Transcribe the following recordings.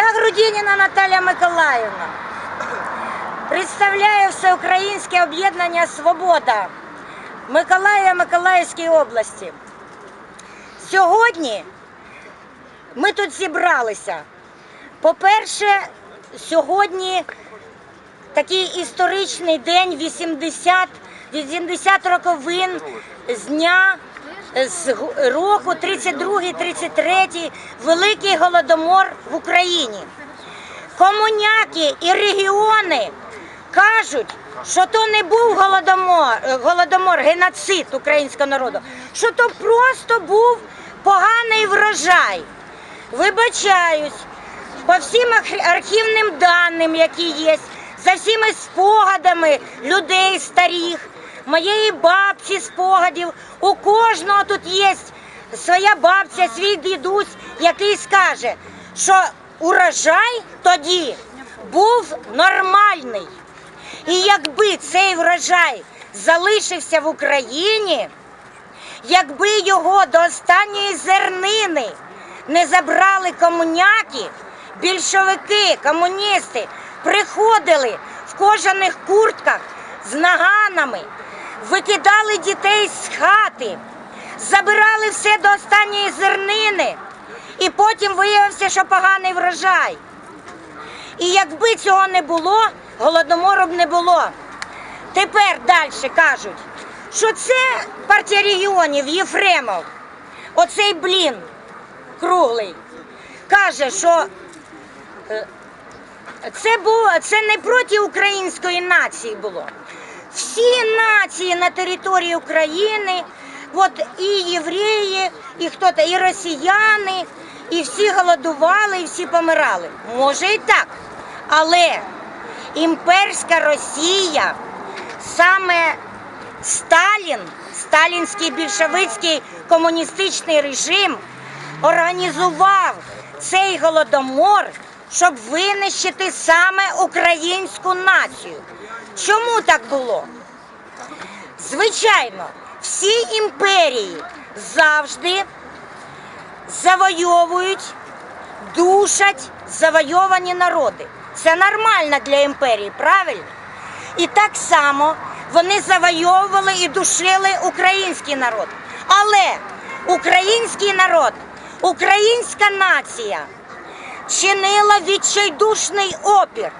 Я Грудініна Наталя Миколаївна. Представляю Всеукраїнське об'єднання Свобода Миколаїва Миколаївської області. Сьогодні ми тут зібралися. По-перше, сьогодні такий історичний день 80, 80 роковин з дня з року 32-33 Великий Голодомор в Україні. Комуняки і регіони кажуть, що то не був голодомор, е, голодомор, геноцид українського народу, що то просто був поганий врожай. Вибачаюсь, по всім арх- архівним даним, які є, за всіми спогадами людей старих, моєї бабці спогадів, у кожного тут є своя бабця, свій дідусь, який скаже, що урожай тоді був нормальний. І якби цей врожай залишився в Україні, якби його до останньої зернини не забрали комуняки, більшовики, комуністи приходили в кожаних куртках з наганами, викидали дітей з хати, забирали все до останньої зернини, і потім виявився, що поганий врожай. І якби цього не було, голодомору б не було. Тепер далі кажуть, що це партія регіонів Єфремов, оцей блін круглий, каже, що е, це було це не проти української нації було. Всі нації на території України, от і євреї, і хто то, і росіяни, і всі голодували, і всі помирали. Може і так. Але імперська Росія, саме Сталін, сталінський більшовицький комуністичний режим організував цей голодомор, щоб винищити саме українську націю. Чому так було? Звичайно, всі імперії завжди завойовують, душать завойовані народи. Це нормально для імперії, правильно? І так само вони завойовували і душили український народ. Але український народ, українська нація чинила відчайдушний опір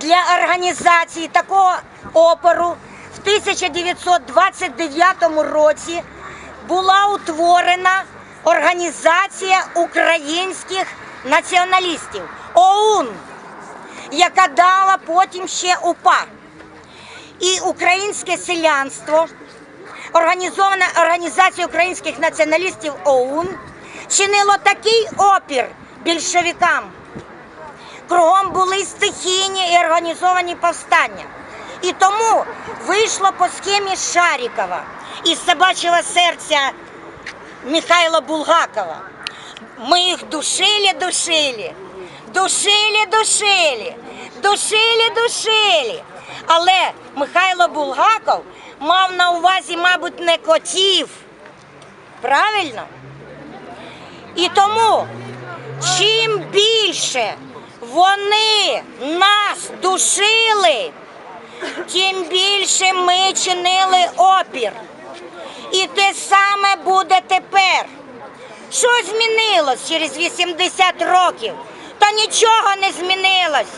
для організації такого опору в 1929 році була утворена Організація українських націоналістів ОУН, яка дала потім ще УПА. І українське селянство, організована організація українських націоналістів ОУН, чинило такий опір більшовикам. Кругом були стихійні і організовані повстання. І тому вийшло по схемі Шарікова із собачого серця Михайла Булгакова. Ми їх душили, душили, душили, душили, душили, душили. Але Михайло Булгаков мав на увазі, мабуть, не котів. Правильно? І тому чим більше вони нас душили, тим більше ми чинили опір. І те саме буде тепер. Що змінилось через 80 років? Та нічого не змінилось.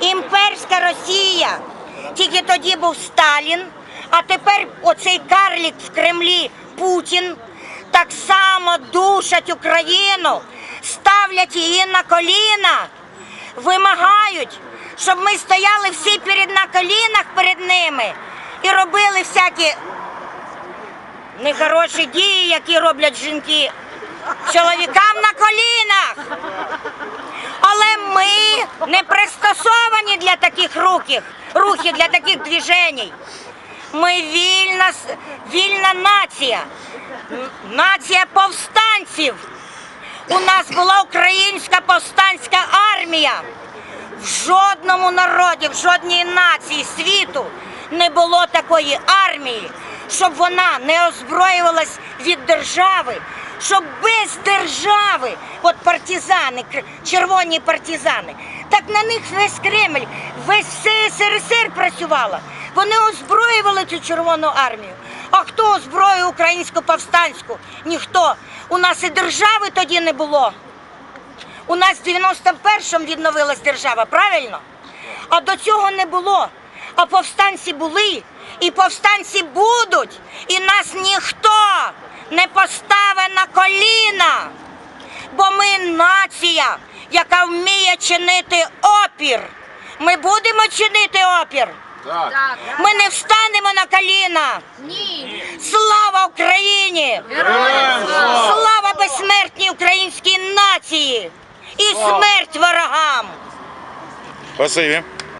Імперська Росія. Тільки тоді був Сталін, а тепер оцей карлік в Кремлі Путін так само душать Україну, ставлять її на коліна, вимагають, щоб ми стояли всі перед на колінах перед ними і робили всякі нехороші дії, які роблять жінки чоловікам на колінах. Але ми не пристосовані для таких рухів, рухів для таких движень. Ми вільна, вільна нація, нація повстанців. У нас була українська повстанська армія. В жодному народі, в жодній нації світу не було такої армії, щоб вона не озброювалась від держави, щоб без держави, от партизани, червоні партизани, так на них весь Кремль, весь СРСР працювала. Вони озброювали цю Червону армію. А хто озброїв українську повстанську? Ніхто. У нас і держави тоді не було. У нас в 91-му відновилась держава, правильно? А до цього не було. А повстанці були, і повстанці будуть, і нас ніхто не поставить на коліна. Бо ми нація, яка вміє чинити опір. Ми будемо чинити опір. Так. Ми не встанемо на коліна. Ні. Слава Україні! Героям слава! Слава безсмертній українській нації! І смерть ворогам! Спасибі.